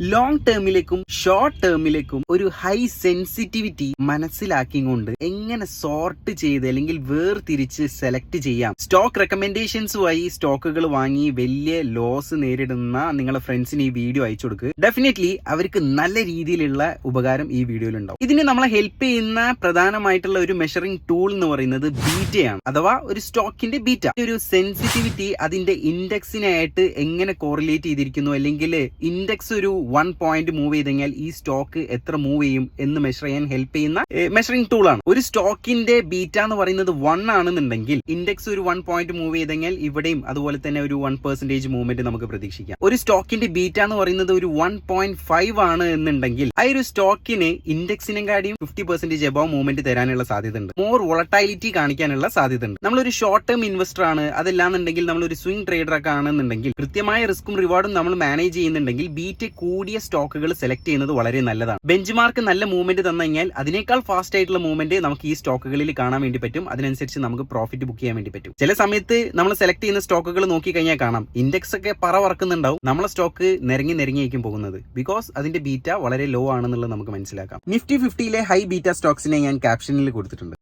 Long ടേമിലേക്കും short ടേമിലേക്കും ഒരു high sensitivity മനസ്സിലാക്കി കൊണ്ട് എങ്ങനെ സോർട്ട് ചെയ്ത് അല്ലെങ്കിൽ വേർതിരിച്ച് സെലക്ട് ചെയ്യാം. സ്റ്റോക്ക് റെക്കമെൻഡേഷൻസ് വഴി സ്റ്റോക്കുകൾ വാങ്ങി വലിയ ലോസ് നേരിടുന്ന നിങ്ങളുടെ ഫ്രണ്ട്സിന് ഈ വീഡിയോ അയച്ചു കൊടുക്കുക ഡെഫിനറ്റ്ലി അവർക്ക് നല്ല രീതിയിലുള്ള ഉപകാരം ഈ വീഡിയോയിൽ ഉണ്ടാവും ഇതിന് നമ്മളെ ഹെൽപ്പ് ചെയ്യുന്ന പ്രധാനമായിട്ടുള്ള ഒരു മെഷറിംഗ് ടൂൾ എന്ന് പറയുന്നത് ബീറ്റയാണ് അഥവാ ഒരു സ്റ്റോക്കിന്റെ ബീറ്റ ഒരു സെൻസിറ്റിവിറ്റി അതിന്റെ ഇൻഡെക്സിനായിട്ട് എങ്ങനെ കോറിലേറ്റ് ചെയ്തിരിക്കുന്നു അല്ലെങ്കിൽ ഇൻഡെക്സ് ഒരു വൺ പോയിന്റ് മൂവ് ചെയ്ത് കഴിഞ്ഞാൽ ഈ സ്റ്റോക്ക് എത്ര മൂവ് ചെയ്യും എന്ന് മെഷർ ചെയ്യാൻ ഹെൽപ്പ് ചെയ്യുന്ന മെഷറിംഗ് ടൂൾ ആണ്. ഒരു സ്റ്റോക്കിന്റെ ബീറ്റ എന്ന് പറയുന്നത് വൺ ആണെന്നുണ്ടെങ്കിൽ ഇൻഡെക്സ് ഒരു വൺ പോയിന്റ് മൂവ് ചെയ്ത് കഴിഞ്ഞാൽ ഇവിടെയും അതുപോലെ തന്നെ ഒരു വൺ പെർസെന്റേജ് മൂവ്മെന്റ് നമുക്ക് പ്രതീക്ഷിക്കാം. ഒരു സ്റ്റോക്കിന്റെ ബീറ്റ എന്ന് പറയുന്നത് ഒരു വൺ പോയിന്റ് ഫൈവ് ആണ് എന്നുണ്ടെങ്കിൽ ആ ഒരു സ്റ്റോക്കിന് ഇൻഡെക്സിനെക്കാട്ടിയും ഫിഫ്റ്റി പെർസെന്റേജ് എബോവ് മൂവ്മെന്റ് തരാനുള്ള സാധ്യത ഉണ്ട് മോർ വോളട്ടൈലിറ്റി കാണിക്കാനുള്ള സാധ്യത ഉണ്ട് നമ്മളൊരു ഷോർട്ട് ടേം ഇൻവെസ്റ്റർ ആണ്. അതല്ലാന്നുണ്ടെങ്കിൽ ഒരു സ്വിംഗ് ട്രേഡർ ഒക്കെ ആണെന്നുണ്ടെങ്കിൽ കൃത്യമായ റിസ്ക്കും റിവാർഡും നമ്മൾ മാനേജ് ചെയ്യുന്നുണ്ടെങ്കിൽ ബീറ്റ് കൂടിയ സ്റ്റോക്കുകൾ സെലക്ട് ചെയ്യുന്നത് വളരെ നല്ലതാണ്. ബെഞ്ച് മാർക്ക് നല്ല മൂവ്മെന്റ് തന്നു കഴിഞ്ഞാൽ അതിനേക്കാൾ ഫാസ്റ്റ് ആയിട്ടുള്ള മൂവ്മെന്റ് നമുക്ക് ഈ സ്റ്റോക്കുകളിൽ കാണാൻ വേണ്ടി പറ്റും. അതിനനുസരിച്ച് നമുക്ക് പ്രോഫിറ്റ് ബുക്ക് ചെയ്യാൻ വേണ്ടി പറ്റും. ചില സമയത്ത് നമ്മൾ സെലക്ട് ചെയ്യുന്ന സ്റ്റോക്കുകൾ നോക്കി കഴിഞ്ഞാൽ കാണാം. ഇൻഡെക്സ് ഒക്കെ പറ വറക്കുന്നുണ്ടാവും. നമ്മളെ സ്റ്റോക്ക് നിരങ്ങി നിരങ്ങിയായിരിക്കും പോകുന്നത്. ബിക്കോസ് അതിന്റെ ബീറ്റ വളരെ ലോ ആണെന്നുള്ളത് നമുക്ക് മനസ്സിലാക്കാം. നിഫ്റ്റി ഫിഫ്റ്റിയിലെ ഹൈ ബീറ്റ സ്റ്റോക്സിനെ ഞാൻ ക്യാപ്ഷനിൽ കൊടുത്തിട്ടുണ്ട്.